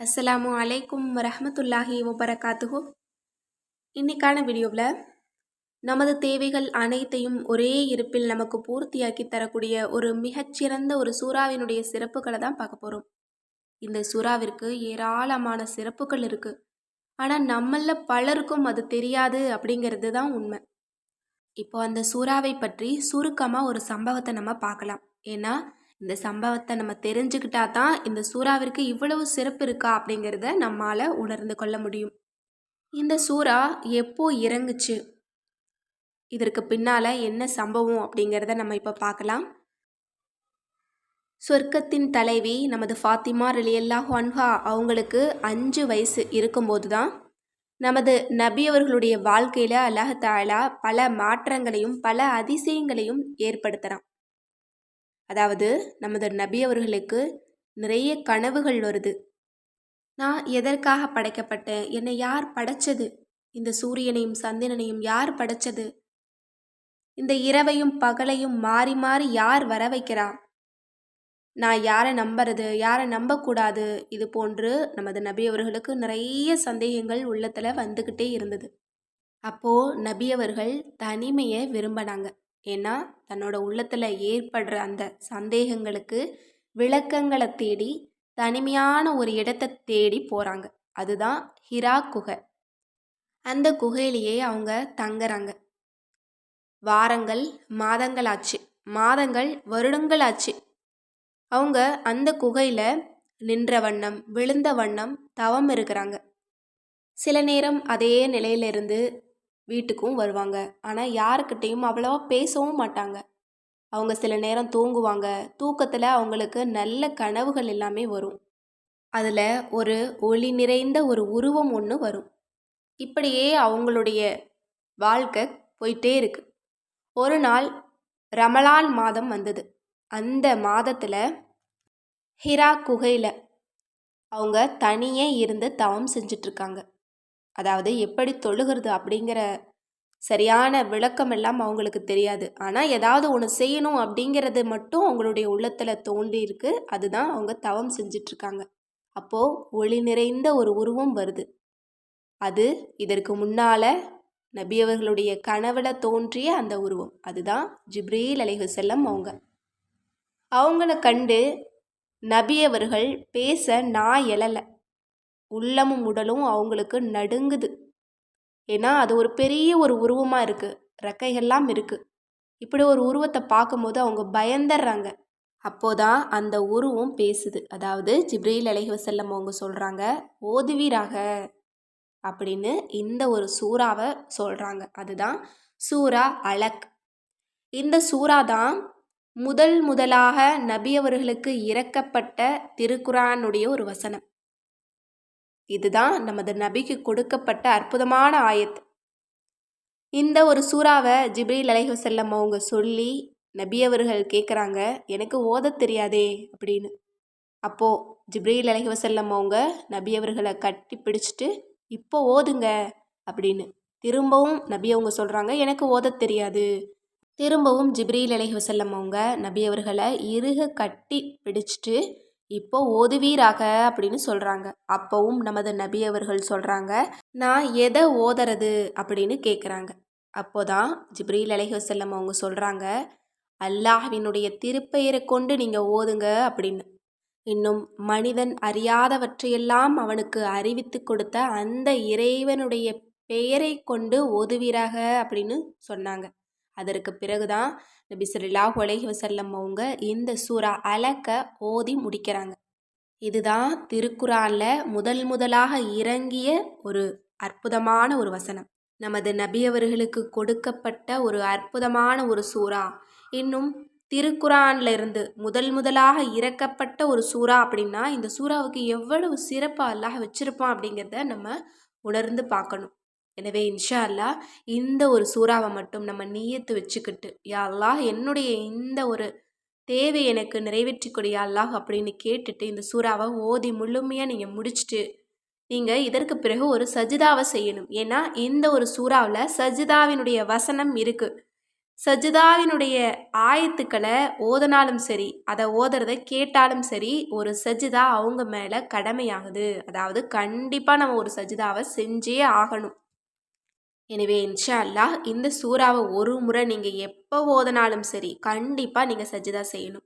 அஸ்ஸலாமு அலைக்கும் வரஹ்மத்துல்லாஹி வபரகாத்துஹு. இன்னைக்கான வீடியோவில் நமது தேவைகள் அனைத்தையும் ஒரே இருப்பில் நமக்கு பூர்த்தியாக்கி தரக்கூடிய ஒரு மிகச்சிறந்த ஒரு சூறாவினுடைய சிறப்புகளை தான் பார்க்க போகிறோம் இந்த சூறாவிற்கு ஏராளமான சிறப்புகள் இருக்குது ஆனால் நம்மள பலருக்கும் அது தெரியாது அப்படிங்கிறது தான் உண்மை. இப்போ அந்த சூறாவை பற்றி சுருக்கமாக ஒரு சம்பவத்தை நம்ம பார்க்கலாம். ஏன்னா இந்த சம்பவத்தை நம்ம தெரிஞ்சுக்கிட்டா தான் இந்த சூறாவிற்கு இவ்வளவு சிறப்பு இருக்கா அப்படிங்கிறத நம்மால் உணர்ந்து கொள்ள முடியும். இந்த சூறா எப்போ இறங்குச்சு? இதற்கு பின்னால் என்ன சம்பவம் அப்படிங்கிறத நம்ம இப்போ பார்க்கலாம். சொர்க்கத்தின் தலைவி நமது ஃபாத்திமா ரிலியல்லா ஹன்ஹா அவங்களுக்கு அஞ்சு வயசு இருக்கும்போது தான் நமது நபி அவர்களுடைய வாழ்க்கையில் அல்லாஹ் தாலா பல மாற்றங்களையும் பல அதிசயங்களையும் ஏற்படுத்துகிறான் அதாவது நமது நபி அவர்களுக்கு நிறைய கனவுகள் வருது. நான் எதற்காக படைக்கப்பட்டேன்? என்னை யார் படைச்சது? இந்த சூரியனையும் சந்திரனையும் யார் படைச்சது? இந்த இரவையும் பகலையும் மாறி மாறி யார் வர வைக்கிறா? நான் யாரை நம்புறது? யாரை நம்பக்கூடாது? இது போன்று நமது நபி அவர்களுக்கு நிறைய சந்தேகங்கள் உள்ளத்தில் வந்துக்கிட்டே இருந்தது. அப்போது நபி அவர்கள் தனிமையை விரும்பினாங்க. ஏன்னா தன்னோட உள்ளத்தில் ஏற்படுற அந்த சந்தேகங்களுக்கு விளக்கங்களை தேடி தனிமையான ஒரு இடத்தை தேடி போகிறாங்க அதுதான் ஹிரா குகை. அந்த குகையிலேயே அவங்க தங்குறாங்க. வாரங்கள் மாதங்கள் ஆச்சு மாதங்கள் வருடங்கள் ஆச்சு அவங்க அந்த குகையில் நின்ற வண்ணம் விழுந்த வண்ணம் தவம் இருக்கிறாங்க. சில நேரம் அதே நிலையிலிருந்து வீட்டுக்கும் வருவாங்க. ஆனால் யாருக்கிட்டேயும் அவ்வளோவா பேசவும் மாட்டாங்க. அவங்க சில நேரம் தூங்குவாங்க. தூக்கத்தில் அவங்களுக்கு நல்ல கனவுகள் எல்லாமே வரும். அதில் ஒரு ஒளி நிறைந்த ஒரு உருவம் ஒன்று வரும். இப்படியே அவங்களுடைய வாழ்க்கை போயிட்டே இருக்கு. ஒரு நாள் ரமலான் மாதம் வந்தது. அந்த மாதத்தில் ஹிரா குகையில் அவங்க தனியே இருந்து தவம் செஞ்சிட்ருக்காங்க அதாவது எப்படி தொழுகிறது அப்படிங்கிற சரியான விளக்கம் எல்லாம் அவங்களுக்கு தெரியாது. ஆனால் ஏதாவது ஒன்று செய்யணும் அப்படிங்கிறது மட்டும் அவங்களுடைய உள்ளத்தில் தோன்றி இருக்கு. அதுதான் அவங்க தவம் செஞ்சிட்ருக்காங்க. அப்போது ஒளி நிறைந்த ஒரு உருவம் வருது. அது இதற்கு முன்னால் நபியவர்களுடைய கனவுல தோன்றிய அந்த உருவம். அதுதான் ஜிப்ரீல் அலைஹு செல்லம் அவங்க. அவங்கள கண்டு நபியவர்கள் பேச நான் எழலை. உள்ளமும் உடலும் அவங்களுக்கு நடுங்குது. ஏன்னா அது ஒரு பெரிய ஒரு உருவமாக இருக்குது ரெக்கைகள்லாம் இருக்குது இப்படி ஒரு உருவத்தை பார்க்கும்போது அவங்க பயந்துடுறாங்க அப்போதான் அந்த உருவம் பேசுது. அதாவது ஜிப்ரீல் அலைஹி வசல்லம் அவங்க சொல்கிறாங்க ஓதுவீராக அப்படின்னு இந்த ஒரு சூறாவை சொல்கிறாங்க அதுதான் சூரா அலக். இந்த சூறா தான் முதல் முதலாக நபி அவர்களுக்கு இறக்கப்பட்ட திருக்குரானுடைய ஒரு வசனம். இதுதான் நமது நபிக்கு கொடுக்கப்பட்ட அற்புதமான ஆயத். இந்த ஒரு சூறாவை ஜிப்ரீல் அலைஹி செல்லம் அவங்க சொல்லி நபி அவர்கள் கேட்குறாங்க எனக்கு ஓத தெரியாதே அப்படின்னு. அப்போது ஜிப்ரீல் அலைஹி செல்லம் அவங்க நபி அவர்களை கட்டி பிடிச்சிட்டு இப்போ ஓதுங்க அப்படின்னு. திரும்பவும் நபி அவங்க சொல்கிறாங்க எனக்கு ஓத தெரியாது. திரும்பவும் ஜிப்ரீல் அலைஹி செல்லம் அவங்க நபி அவர்களை இறுக கட்டி பிடிச்சிட்டு இப்போ ஓதுவீராக அப்படின்னு சொல்கிறாங்க அப்போவும் நமது நபி அவர்கள் சொல்கிறாங்க நான் எதை ஓதுறது? அப்படின்னு கேட்குறாங்க அப்போதான் ஜிப்ரீல் அலைஹசல்லம் அவங்க சொல்கிறாங்க அல்லாஹ்வினுடைய திருப்பெயரை கொண்டு நீங்கள் ஓதுங்க அப்படின்னு. இன்னும் மனிதன் அறியாதவற்றையெல்லாம் அவனுக்கு அறிவித்து கொடுத்த அந்த இறைவனுடைய பெயரை கொண்டு ஓதுவீராக அப்படின்னு சொன்னாங்க. அதற்கு பிறகுதான் நபி சொல்லாஹு அலைஹி வசல்லம் அவங்க இந்த சூறா அலக்க ஓதி முடிக்கிறாங்க. இதுதான் திருக்குறானில் முதல் முதலாக இறங்கிய ஒரு அற்புதமான ஒரு வசனம். நமது நபி அவர்களுக்கு கொடுக்கப்பட்ட ஒரு அற்புதமான ஒரு சூறா. இன்னும் திருக்குறான்ல இருந்து முதல் முதலாக இறக்கப்பட்ட ஒரு சூறா அப்படின்னா இந்த சூறாவுக்கு எவ்வளவு சிறப்பாக அல்லாஹ் வச்சிருப்பான் அப்படிங்கிறத நம்ம உணர்ந்து பார்க்கணும். எனவே இன்ஷா அல்லா இந்த ஒரு சூறாவை மட்டும் நம்ம நீயத்து வச்சுக்கிட்டு யா அல்லாஹ் என்னுடைய இந்த ஒரு தேவை எனக்கு நிறைவேற்றி கொடு யா அல்லாஹ் அப்படின்னு கேட்டுட்டு இந்த சூறாவை ஓதி முழுமையாக நீங்கள் முடிச்சுட்டு நீங்கள் இதற்கு பிறகு ஒரு சஜிதாவை செய்யணும். ஏன்னா இந்த ஒரு சூறாவில் சஜிதாவினுடைய வசனம் இருக்குது சஜிதாவினுடைய ஆயத்துக்களை ஓதனாலும் சரி அதை ஓதுறத கேட்டாலும் சரி ஒரு சஜிதா அவங்க மேலே கடமையாகுது. அதாவது கண்டிப்பாக நம்ம ஒரு சஜிதாவை செஞ்சே ஆகணும். எனவே இன்ஷா அல்லாஹ் இந்த சூறாவை ஒரு முறை நீங்கள் எப்போ ஓதனாலும் சரி கண்டிப்பாக நீங்கள் சஜிதா செய்யணும்.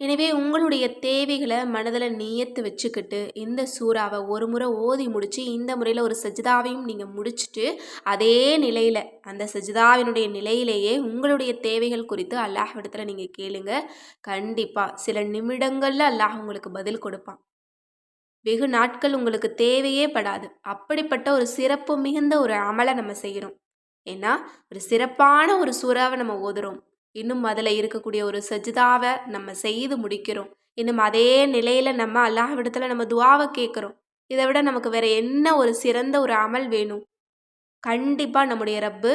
எனவே உங்களுடைய தேவைகளை மனதில் நியத்து வச்சுக்கிட்டு இந்த சூறாவை ஒரு முறை ஓதி முடித்து இந்த முறையில் ஒரு சஜிதாவையும் நீங்கள் முடிச்சுட்டு அதே நிலையில் அந்த சஜிதாவினுடைய நிலையிலேயே உங்களுடைய தேவைகள் குறித்து அல்லாஹ் இடத்துல நீங்கள் கேளுங்க. கண்டிப்பாக சில நிமிடங்களில் அல்லாஹ் உங்களுக்கு பதில் கொடுப்பான். வெகு நாட்கள் உங்களுக்கு தேவையே படாது. அப்படிப்பட்ட ஒரு சிறப்பு மிகுந்த ஒரு அமலை நம்ம செய்கிறோம். ஏன்னா ஒரு சிறப்பான ஒரு சூறாவை நம்ம ஓதுறோம். இன்னும் அதில் இருக்கக்கூடிய ஒரு சஜிதாவை நம்ம செய்து முடிக்கிறோம். இன்னும் அதே நிலையில் நம்ம அல்லாஹ்விடத்தில் நம்ம துவாவை கேட்குறோம். இதை விட நமக்கு வேற என்ன ஒரு சிறந்த ஒரு அமல் வேணும்? கண்டிப்பாக நம்முடைய ரப்பு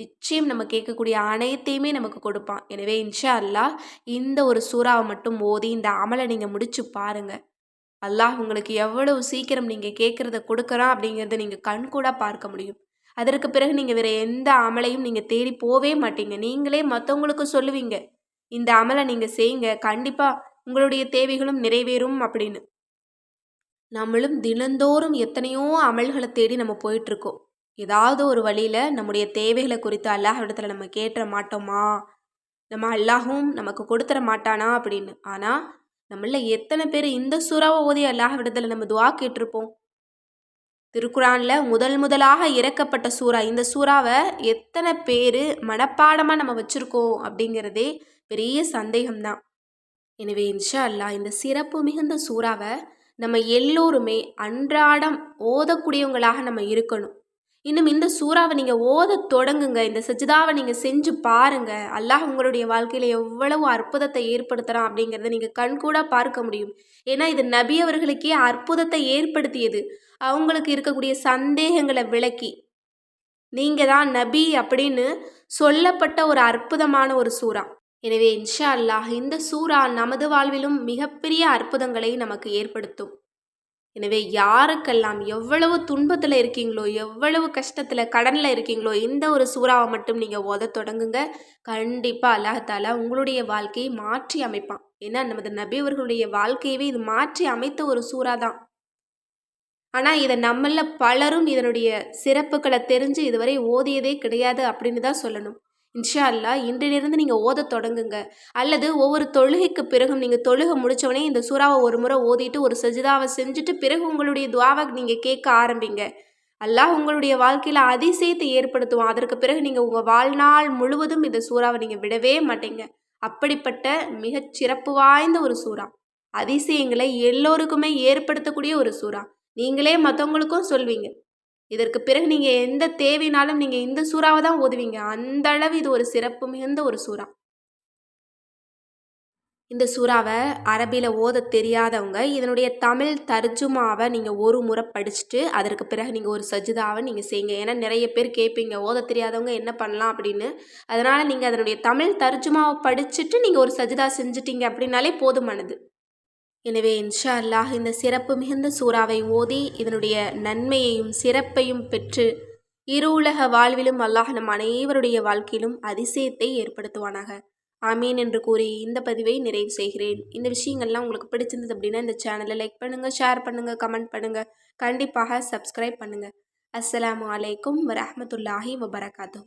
நிச்சயம் நம்ம கேட்கக்கூடிய அனைத்தையுமே நமக்கு கொடுப்பான். எனவே இன்ஷா அல்லாஹ் இந்த ஒரு சூறாவை மட்டும் ஓதி இந்த அமலை நீங்கள் முடிச்சு பாருங்கள் அல்லாஹ் உங்களுக்கு எவ்வளவு சீக்கிரம் நீங்கள் கேட்குறத கொடுக்குறான் அப்படிங்கிறத நீங்கள் கண்கூடாக பார்க்க முடியும். அதற்கு பிறகு நீங்கள் வேறு எந்த அமலையும் நீங்கள் தேடி போவே மாட்டீங்க. நீங்களே மற்றவங்களுக்கு சொல்லுவீங்க. இந்த அமலை நீங்கள் செய்யுங்க. கண்டிப்பாக உங்களுடைய தேவைகளும் நிறைவேறும் அப்படின்னு. நம்மளும் தினந்தோறும் எத்தனையோ அமல்களை தேடி நம்ம போயிட்டுருக்கோம். ஏதாவது ஒரு வழியில் நம்முடைய தேவைகளை குறித்து அல்லாஹ் இடத்துல நம்ம கேட்டுற மாட்டோமா? நம்ம அல்லாஹும் நமக்கு கொடுத்துட மாட்டானா அப்படின்னு. ஆனால் நம்மள எத்தனை பேர் இந்த சூறாவை ஓதி அல்லாஹ் விடத்தில் நம்ம துவா கேட்டிருப்போம். திருக்குறானில் முதல் முதலாக இறக்கப்பட்ட சூறா இந்த சூறாவை எத்தனை பேர் மனப்பாடமாக நம்ம வச்சுருக்கோம் அப்படிங்கிறதே பெரிய சந்தேகம்தான். எனவே இன்ஷா அல்லா இந்த சிறப்பு மிகுந்த சூறாவை நம்ம எல்லோருமே அன்றாடம் ஓதக்கூடியவங்களாக நம்ம இருக்கணும். இன்னும் இந்த சூறாவை நீங்கள் ஓத தொடங்குங்க. இந்த சஜிதாவை நீங்கள் செஞ்சு பாருங்க. அல்லாஹ் உங்களுடைய வாழ்க்கையில் எவ்வளவு அற்புதத்தை ஏற்படுத்துகிறான் அப்படிங்கிறத நீங்கள் கண்கூட பார்க்க முடியும். ஏன்னா இது நபி அவர்களுக்கே அற்புதத்தை ஏற்படுத்தியது. அவங்களுக்கு இருக்கக்கூடிய சந்தேகங்களை விளக்கி. நீங்கள் தான் நபி அப்படின்னு சொல்லப்பட்ட ஒரு அற்புதமான ஒரு சூறா. எனவே இன்ஷா அல்லாஹ் இந்த சூறா நமது வாழ்விலும் மிகப்பெரிய அற்புதங்களை நமக்கு ஏற்படுத்தும். எனவே யாருக்கெல்லாம் எவ்வளவு துன்பத்தில் இருக்கீங்களோ எவ்வளவு கஷ்டத்தில் கடனில் இருக்கீங்களோ இந்த ஒரு சூறாவை மட்டும் நீங்கள் ஓத தொடங்குங்க. கண்டிப்பாக அல்லாஹால உங்களுடைய வாழ்க்கையை மாற்றி அமைப்பான். ஏன்னா நமது நபியவர்களுடைய வாழ்க்கையவே இது மாற்றி அமைத்த ஒரு சூறா தான் ஆனால் இதை நம்மள பலரும் இதனுடைய சிறப்புகளை தெரிஞ்சு இதுவரை ஓதியதே கிடையாது அப்படின்னு தான் சொல்லணும். இன்ஷா அல்லா இன்றிலிருந்து நீங்கள் ஓத தொடங்குங்க. அல்லது ஒவ்வொரு தொழுகைக்கு பிறகும் நீங்கள் தொழுகை முடித்தவொடனே இந்த சூறாவை ஒரு முறை ஓதிட்டு ஒரு சஜிதாவை செஞ்சுட்டு பிறகு உங்களுடைய துவாவை நீங்கள் கேட்க ஆரம்பிங்க. அல்லாஹ் உங்களுடைய வாழ்க்கையில் அதிசயத்தை ஏற்படுத்துவோம் அதற்கு பிறகு நீங்கள் உங்கள் வாழ்நாள் முழுவதும் இந்த சூறாவை நீங்கள் விடவே மாட்டீங்க. அப்படிப்பட்ட மிகச் சிறப்பு வாய்ந்த ஒரு சூறா. அதிசயங்களை எல்லோருக்குமே ஏற்படுத்தக்கூடிய ஒரு சூறா. நீங்களே மற்றவங்களுக்கும் சொல்வீங்க. இதற்கு பிறகு நீங்கள் எந்த தேவைனாலும் நீங்கள் இந்த சூறாவை தான் ஓதுவீங்க. அந்த அளவு இது ஒரு சிறப்பு மிகுந்த ஒரு சூறா. இந்த சூறாவை அரபியில் ஓத தெரியாதவங்க இதனுடைய தமிழ் தர்ஜுமாவை நீங்கள் ஒரு முறை படிச்சுட்டு அதற்கு பிறகு நீங்கள் ஒரு சஜிதாவை நீங்கள் செய்யுங்க ஏன்னா நிறைய பேர் கேட்பீங்க ஓத தெரியாதவங்க என்ன பண்ணலாம் அப்படின்னு. அதனால் நீங்கள் அதனுடைய தமிழ் தர்ஜுமாவை படிச்சுட்டு நீங்கள் ஒரு சஜிதா செஞ்சிட்டீங்க அப்படின்னாலே போதுமானது. எனவே இன்ஷா அல்லாஹ் இந்த சிறப்பு மிகுந்த சூறாவை ஓதி இதனுடைய நன்மையையும் சிறப்பையும் பெற்று இரு உலக வாழ்விலும் அல்லாஹ் நம் அனைவருடைய வாழ்க்கையிலும் அதிசயத்தை ஏற்படுத்துவானாக. ஆமீன் என்று கூறி இந்த பதிவை நிறைவு செய்கிறேன். இந்த விஷயங்கள்லாம் உங்களுக்கு பிடிச்சிருந்தது அப்படின்னா இந்த சேனலை லைக் பண்ணுங்கள் ஷேர் பண்ணுங்கள் கமெண்ட் பண்ணுங்கள் கண்டிப்பாக சப்ஸ்கிரைப் பண்ணுங்கள் அஸ்லாம் வலைக்கம் வரமத்துல்லாஹி வபரகாத்தூ